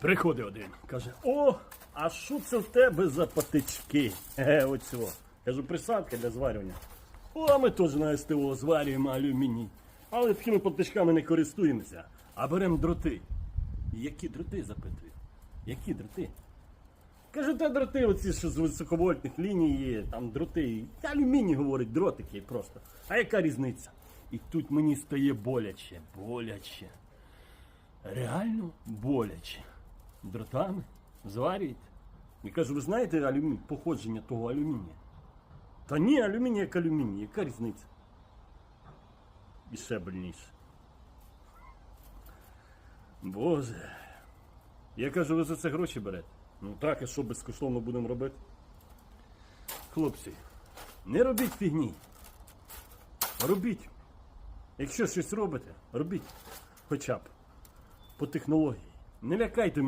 Приходить один, каже: О, а що це в тебе за патички? Е, оцього. Кажу, присадка для зварювання. О, а ми теж на СТО зварюємо алюміній. Але такими патичками не користуємося, а беремо дроти. Які дроти, запитую? Які дроти? Каже, та дроти, оці що з високовольтних ліній є, там дроти. Алюміній говорить, дротики просто. А яка різниця? І тут мені стає боляче, боляче. Реально боляче. Дротами зварюєте. І кажу, ви знаєте алюміній, походження того алюмінія? Та ні, алюміній як алюміній, яка різниця? І ще больніше. Боже. Я кажу, ви за це гроші берете? Ну так, а що безкоштовно будемо робити? Хлопці, не робіть фігні. Робіть. Якщо щось робите, робіть хоча б по технології. Не лякайте мене.